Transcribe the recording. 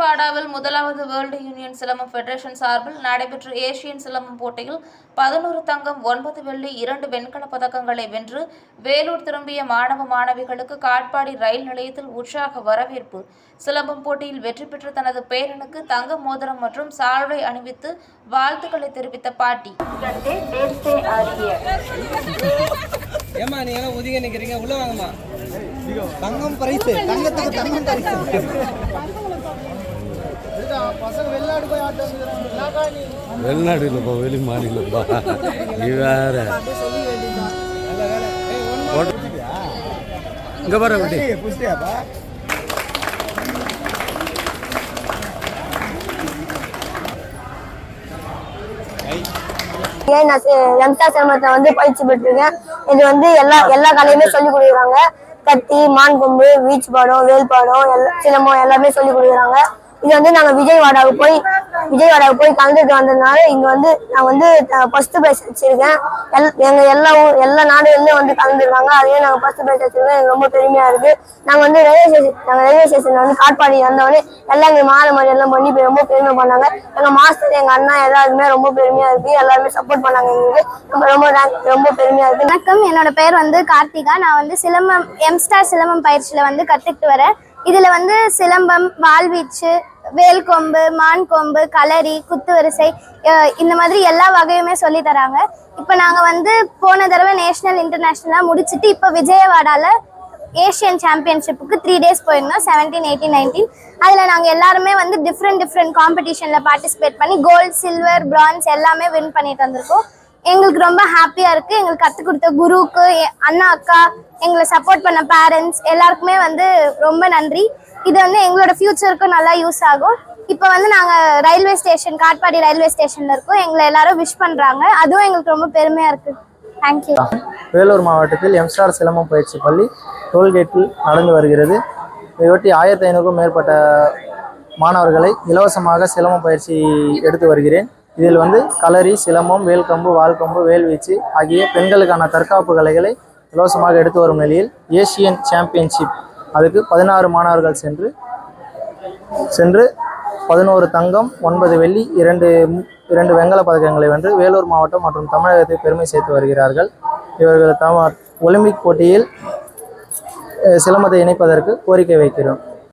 விஜயவாடாவில் முதலாவது world union silambam federation சார்பில் நடைபெற்ற ஏசியன் சிலம்பம் போட்டியில் பதினோரு தங்கம் ஒன்பது வெள்ளி இரண்டு வெண்கலப் பதக்கங்களை வென்று வேலூர் திரும்பிய மாணவ மாணவிகளுக்கு காட்பாடி ரயில் நிலையத்தில் உற்சாக வரவேற்பு. சிலம்பம் போட்டியில் வெற்றி பெற்ற தனது பேரனுக்கு தங்க மோதிரம் மற்றும் சால்வை அணிவித்து வாழ்த்துக்களை தெரிவித்த பாட்டி. ஏமா நீங்க எல்லாம் ஒதுங்க நிக்கிறீங்க? உள்ள வாங்கம்மா. தங்கம் பரிசு தங்கத்துக்கு தங்கம் பரிசு வெளிநாடு இல்லைப்பா வெளி மாநிலப்பா நீ வேற. இங்க பாரு ஏன் நான் எம்சா சிரமத்தை வந்து பயிற்சி பெற்றிருக்கேன். இது வந்து எல்லா எல்லா கலையுமே சொல்லி கொடுக்குறாங்க. கத்தி மான் கொம்பு வீச்சு பாடம் வேல் பாடம் எல்லா சிலம்பம் எல்லாமே சொல்லி கொடுக்குறாங்க. இது வந்து நாங்க விஜயவாடாவுக்கு போய் விஜயவாடாவுக்கு போய் கலந்துட்டு வந்ததுனால இங்க வந்து நான் வந்து ஃபர்ஸ்ட் பிரைஸ் வச்சிருக்கேன். எல் எங்க எல்லா ஊர் எல்லா நாடுகள்லயும் வந்து கலந்துருக்காங்க அதே நாங்க ஃபர்ஸ்ட் பிரைஸ் வச்சிருக்கோம். எனக்கு ரொம்ப பெருமையா இருக்கு. நாங்க வந்து ரயில்வே ஸ்டேஷன் நாங்க ரயில்வே ஸ்டேஷன்ல வந்து காட்பாடி வந்தவொடனே எல்லாம் எங்க மாலை மாதிரி எல்லாம் பண்ணி ரொம்ப பெருமை பண்ணாங்க. எங்க மாஸ்டர் எங்க அண்ணா எல்லாருமே ரொம்ப பெருமையா இருக்கு. எல்லாருமே சப்போர்ட் பண்ணாங்க எங்களுக்கு. ரொம்ப ரொம்ப ரொம்ப பெருமையா இருக்கு. வணக்கம். என்னோட பேர் வந்து கார்த்திகா. நான் வந்து சிலம்பம் எம்ஸ்டார் சிலம்பம் பயிற்சியில் வந்து கற்றுக்கிட்டு வரேன். இதில் வந்து சிலம்பம் வாழ்வீச்சு வேல் கொம்பு மான் கொம்பு களரி குத்து வரிசை இந்த மாதிரி எல்லா வகையுமே சொல்லி தராங்க. இப்போ நாங்கள் வந்து போன தடவை நேஷனல் இன்டர்நேஷ்னலாக முடிச்சுட்டு இப்போ விஜயவாடால ஏஷியன் சாம்பியன்ஷிப்புக்கு த்ரீ டேஸ் போயிருந்தோம் செவன்டீன் எயிட்டீன் நைன்டீன் அதில் நாங்கள் எல்லாருமே வந்து டிஃப்ரெண்ட் டிஃப்ரெண்ட் காம்படிஷனில் பார்ட்டிசிபேட் பண்ணி கோல்டு சில்வர் பிரான்ஸ் எல்லாமே வின் பண்ணிட்டு வந்திருக்கோம். எங்களுக்கு ரொம்ப ஹாப்பியாக இருக்குது எங்களுக்கு கற்றுக் கொடுத்த குருவுக்கு எ- அண்ணா அக்கா எங்களை சப்போர்ட் பண்ண பேரண்ட்ஸ் எல்லாருக்குமே வந்து ரொம்ப நன்றி. இது வந்து எங்களோட ஃப்யூச்சருக்கும் நல்லா யூஸ் ஆகும். இப்போ வந்து நாங்கள் ரயில்வே ஸ்டேஷன் காட்பாடி ரயில்வே ஸ்டேஷனில் இருக்கோம். எங்களை எல்லாரும் விஷ் பண்ணுறாங்க அதுவும் எங்களுக்கு ரொம்ப பெருமையாக இருக்குது தேங்க்யூ வேலூர் மாவட்டத்தில் எம்ஸ்டார் சிலம்பம் பயிற்சி பள்ளி டோல்கேட்டில் நடந்து வருகிறது. இதையொட்டி ஆயிரத்தி ஐநூறுக்கும் மேற்பட்ட மாணவர்களை இலவசமாக சிலம்பம் பயிற்சி எடுத்து வருகிறேன். இதில் வந்து களரி சிலம்பம் வேல்கம்பு வால்கம்பு வேல்வீச்சு ஆகிய பெண்களுக்கான தற்காப்பு கலைகளை இலவசமாக எடுத்து வரும் நிலையில் ஏசியன் சாம்பியன்ஷிப். அதுக்கு பதினாறு மாணவர்கள் சென்று சென்று பதினோரு தங்கம் ஒன்பது வெள்ளி இரண்டு இரண்டு வெங்கல பதக்கங்களை வென்று வேலூர் மாவட்டம் மற்றும் தமிழகத்தை பெருமை சேர்த்து வருகிறார்கள். இவர்கள் தம ஒலிம்பிக் போட்டியில் சிலம்பத்தை இணைப்பதற்கு கோரிக்கை வைக்கிறோம்.